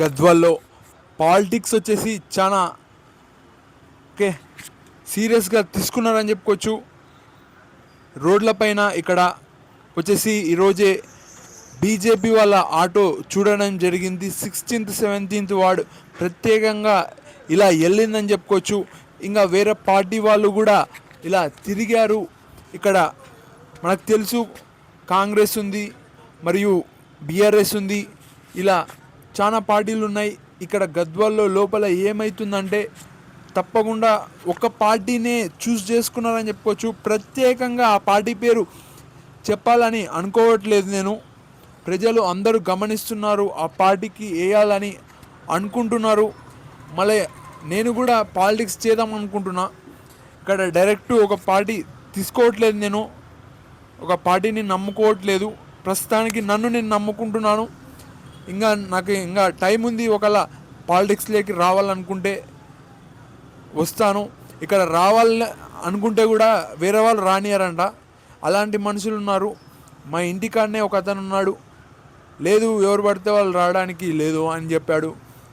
గద్వాల్లో politics వచ్చేసి చాలా okay సీరియస్గా తీసుకున్నారని చెప్పుకోవచ్చు. రోడ్లపైన ఇక్కడ వచ్చేసి ఈరోజే బీజేపీ వాళ్ళ ఆటో చూడడం జరిగింది. సిక్స్టీన్త్ సెవెంటీన్త్ వార్డ్ ప్రత్యేకంగా ఇలా వెళ్ళిందని చెప్పుకోవచ్చు. ఇంకా వేరే పార్టీ వాళ్ళు కూడా ఇలా తిరిగారు. ఇక్కడ మనకు తెలుసు కాంగ్రెస్ ఉంది మరియు బీఆర్ఎస్ ఉంది. ఇలా చాలా పార్టీలు ఉన్నాయి ఇక్కడ గద్వాల్లో లోపల ఏమవుతుందంటే తప్పకుండా ఒక పార్టీనే చూస్ చేసుకున్నారని చెప్పుకోవచ్చు. ప్రత్యేకంగా ఆ పార్టీ పేరు చెప్పాలని అనుకోవట్లేదు నేను. ప్రజలు అందరూ గమనిస్తున్నారు ఆ పార్టీకి వేయాలని అనుకుంటున్నారు. మళ్ళీ నేను కూడా పాలిటిక్స్ చేద్దాం అనుకుంటున్నా. ఇక్కడ డైరెక్ట్ ఒక పార్టీ తీసుకోవట్లేదు నేను. ఒక పార్టీని నమ్ముకోవట్లేదు. ప్రస్తుతానికి నన్ను నేను నమ్ముకుంటున్నాను. ఇంకా నాకు ఇంకా టైం ఉంది ఒకవేళ పాలిటిక్స్లోకి రావాలనుకుంటే వస్తాను. ఇక్కడ రావాలని అనుకుంటే కూడా వేరే వాళ్ళు రానియారంట అలాంటి మనుషులు ఉన్నారు. మా ఇంటికాడనే ఒక అతను ఉన్నాడు. లేదు ఎవరు పడితే వాళ్ళు రావడానికి లేదు అని చెప్పాడు.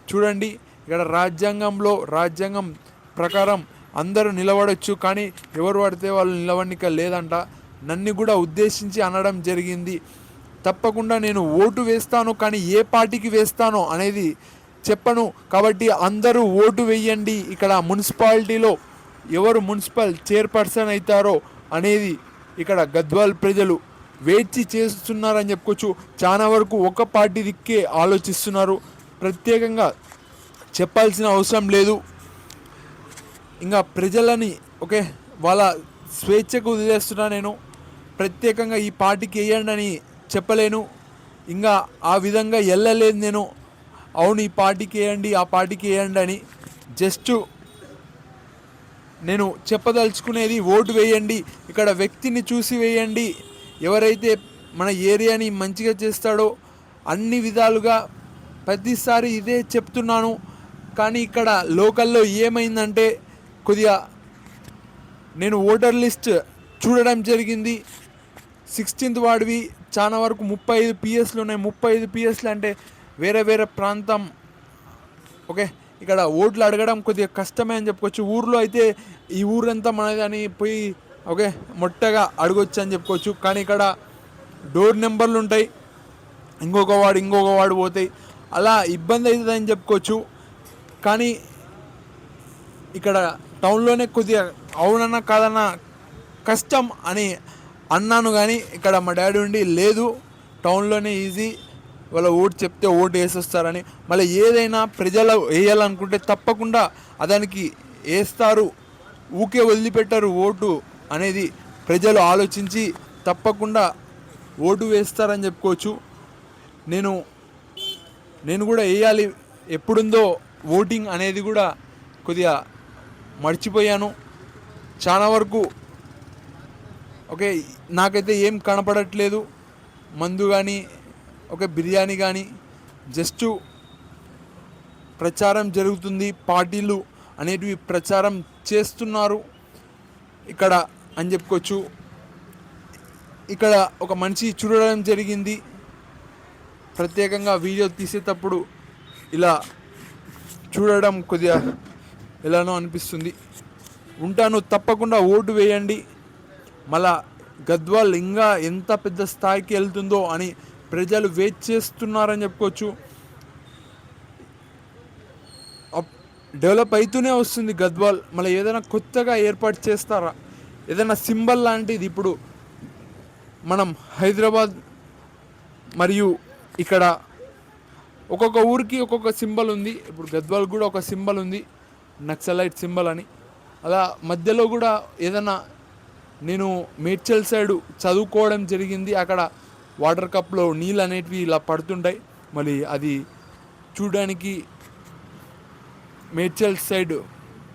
చూడండి ఇక్కడ రాజ్యాంగంలో రాజ్యాంగం ప్రకారం అందరూ నిలబడొచ్చు కానీ ఎవరు పడితే వాళ్ళు నిలవనిక లేదంట. నన్ను కూడా ఉద్దేశించి అనడం జరిగింది. తప్పకుండా నేను ఓటు వేస్తాను కానీ ఏ పార్టీకి వేస్తానో అనేది చెప్పను. కాబట్టి అందరూ ఓటు వేయండి. ఇక్కడ మున్సిపాలిటీలో ఎవరు మున్సిపల్ చైర్పర్సన్ అవుతారో అనేది ఇక్కడ గద్వాల్ ప్రజలు వేచి చేస్తున్నారని చెప్పుకోవచ్చు. చాలా వరకు ఒక పార్టీ దిక్కే ఆలోచిస్తున్నారు. ప్రత్యేకంగా చెప్పాల్సిన అవసరం లేదు. ఇంకా ప్రజలని ఓకే వాళ్ళ స్వేచ్ఛకు వదిలేస్తున్నా నేను. ప్రత్యేకంగా ఈ పార్టీకి వేయండి అని చెప్పలేను. ఇంకా ఆ విధంగా వెళ్ళలేదు నేను. అవును ఈ పార్టీకి వేయండి ఆ పార్టీకి వేయండి అని జస్ట్ నేను చెప్పదలుచుకునేది ఓటు వేయండి ఇక్కడ వ్యక్తిని చూసి వేయండి. ఎవరైతే మన ఏరియాని మంచిగా చేస్తాడో అన్ని విధాలుగా ప్రతిసారి ఇదే చెప్తున్నాను. కానీ ఇక్కడ లోకల్లో ఏమైందంటే కొద్దిగా నేను ఓటర్ లిస్ట్ చూడడం జరిగింది. సిక్స్టీన్త్ వాడివి చాలా వరకు ముప్పై ఐదు పిఎస్లు ఉన్నాయి. ముప్పై ఐదు పిఎస్లు అంటే వేరే వేరే ప్రాంతం. ఓకే? ఇక్కడ ఓట్లు అడగడం కొద్దిగా కష్టమే అని చెప్పుకోవచ్చు. ఊర్లో అయితే ఈ ఊరంతా మనది అని పోయి ఓకే మొట్టగా అడగొచ్చు అని చెప్పుకోవచ్చు. కానీ ఇక్కడ డోర్ నెంబర్లు ఉంటాయి. ఇంకొక వాడు ఇంకొక వాడు పోతాయి. అలా ఇబ్బంది అవుతుందని చెప్పుకోవచ్చు. కానీ ఇక్కడ టౌన్లోనే కొద్దిగా అవునన్నా కాదన్నా కష్టం అని అన్నాను కానీ ఇక్కడ మా డాడీ ఉండి లేదు టౌన్లోనే ఈజీ వాళ్ళ ఓటు చెప్తే ఓటు వేసేస్తారని. మళ్ళీ ఏదైనా ప్రజలు వేయాలనుకుంటే తప్పకుండా అదానికి వేస్తారు ఊకే వదిలిపెట్టారు ఓటు అనేది ప్రజలు ఆలోచించి తప్పకుండా ఓటు వేస్తారని చెప్పుకోవచ్చు. నేను నేను కూడా వేయాలి ఎప్పుడుందో ఓటింగ్ అనేది కూడా కొద్దిగా మర్చిపోయాను. చాలా వరకు ఓకే నాకైతే ఏం కనపడట్లేదు. మందు కానీ ఒక బిర్యానీ కానీ జస్ట్ ప్రచారం జరుగుతుంది పార్టీలు అనేటివి ప్రచారం చేస్తున్నారు. ఇక్కడ అని చెప్పుకోవచ్చు. ఇక్కడ ఒక మనిషి చూడడం జరిగింది. ప్రత్యేకంగా వీడియో తీసేటప్పుడు ఇలా చూడడం కొద్దిగా ఎలానో అనిపిస్తుంది. ఉంటాను తప్పకుండా ఓటు వేయండి. మళ్ళా గద్వాల్ ఇంకా ఎంత పెద్ద స్థాయికి వెళ్తుందో అని ప్రజలు వెయిట్ చేస్తున్నారని చెప్పుకోవచ్చు. అప్- డెవలప్ అవుతూనే వస్తుంది గద్వాల్. మళ్ళీ ఏదైనా కొత్తగా ఏర్పాటు చేస్తారా? ఏదైనా సింబల్ లాంటిది ఇప్పుడు మనం హైదరాబాద్ మరియు ఇక్కడ ఒక్కొక్క ఊరికి ఒక్కొక్క సింబల్ ఉంది. ఇప్పుడు గద్వాల్ కూడా ఒక సింబల్ ఉంది. నక్సలైట్ సింబల్ అని. అలా మధ్యలో కూడా ఏదైనా నేను మేడ్చల్ సైడ్ చదువుకోవడం జరిగింది. అక్కడ వాటర్ కప్లో నీళ్ళు అనేటివి ఇలా పడుతుంటాయి. మళ్ళీ అది చూడడానికి మేడ్చల్ సైడ్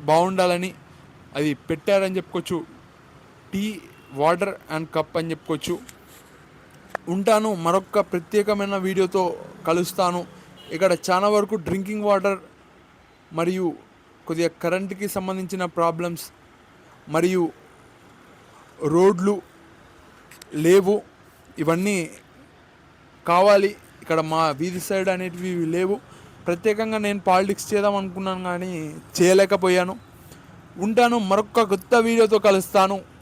బాగుండాలని అది పెట్టారని చెప్పుకోవచ్చు. టీ వాటర్ అండ్ కప్ అని చెప్పుకోవచ్చు. ఉంటాను. మరొక ప్రత్యేకమైన వీడియోతో కలుస్తాను. ఇక్కడ చాలా వరకు డ్రింకింగ్ వాటర్ మరియు కొద్దిగా కరెంట్కి సంబంధించిన ప్రాబ్లమ్స్ మరియు రోడ్లు లేవు ఇవన్నీ కావాలి. ఇక్కడ మా వీధి సైడ్ అనేటివి లేవు. ప్రత్యేకంగా నేను పాలిటిక్స్ చేద్దాం అనుకున్నాను కానీ చేయలేకపోయాను. ఉంటాను మరొక కొత్త వీడియోతో కలుస్తాను.